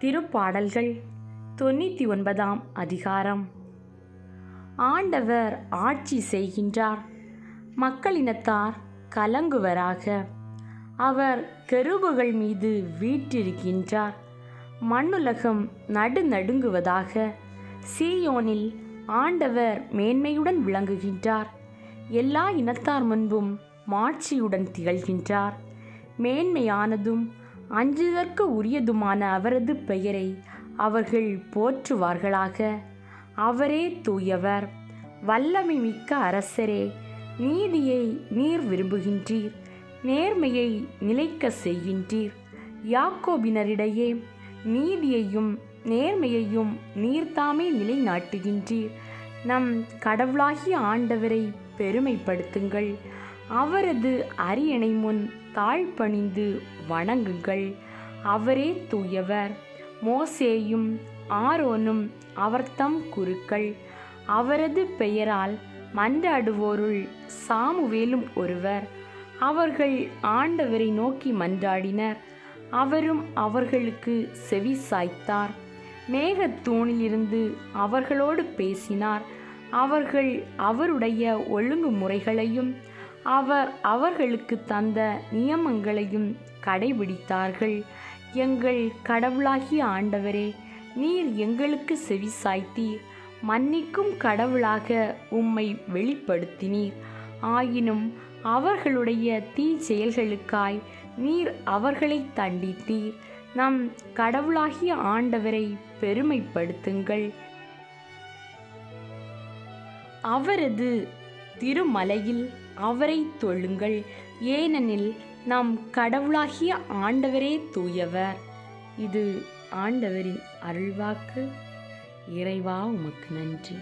திருப்பாடல்கள் தொண்ணூற்றி ஒன்பதாம் அதிகாரம். ஆண்டவர் ஆட்சி செய்கின்றார். மக்களினத்தார் கலங்குவராக. அவர் கெருபுகள் மீது வீற்றிருக்கின்றார். மண்ணுலகம் நடுநடுங்குவதாக. சீயோனில் ஆண்டவர் மேன்மையுடன் விளங்குகின்றார். எல்லா இனத்தார் முன்பும் மாட்சியுடன் திகழ்கின்றார். மேன்மையானதும் அஞ்சுதற்கு உரியதுமான அவரது பெயரை அவர்கள் போற்றுவார்களாக. அவரே தூயவர். வல்லமை மிக்க அரசரே நீதியை நீர் விரும்புகின்றீர். நேர்மையை நிலைக்க செய்கின்றீர். யாக்கோபினரிடையே நீதியையும் நேர்மையையும் நீர்தாமே நிலைநாட்டுகின்றீர். நம் கடவுளாகிய ஆண்டவரை பெருமைப்படுத்துங்கள். அவரது அரியணை முன் தாழ்பணிந்து வணங்குங்கள். அவரே தூயவர். மோசேயும் ஆரோனும் அவர்தம் குருக்கள். அவரது பெயரால் மன்றாடுவோருள் சாமுவேலும் ஒருவர். அவர்கள் ஆண்டவரை நோக்கி மன்றாடினர். அவரும் அவர்களுக்கு செவி சாய்த்தார். மேகத்தூணிலிருந்து அவர்களோடு பேசினார். அவர்கள் அவருடைய ஒழுங்குமுறைகளையும் அவர் அவர்களுக்கு தந்த நியமங்களையும் கடைபிடித்தார்கள். எங்கள் கடவுளாகிய ஆண்டவரே நீர் எங்களுக்கு செவி சாய்த்தீர் மன்னிக்கும் கடவுளாக உம்மை வெளிப்படுத்தினீர். ஆயினும் அவர்களுடைய தீ செயல்களுக்காய் நீர் அவர்களை தண்டித்தீர். நம் கடவுளாகிய ஆண்டவரை பெருமைப்படுத்துங்கள். அவரது திருமலையில் அவரை தொழுங்கள். ஏனெனில் நம் கடவுளாகிய ஆண்டவரே தூயவர். இது ஆண்டவரின் அருள்வாக்கு. இறைவா உமக்கு நன்றி.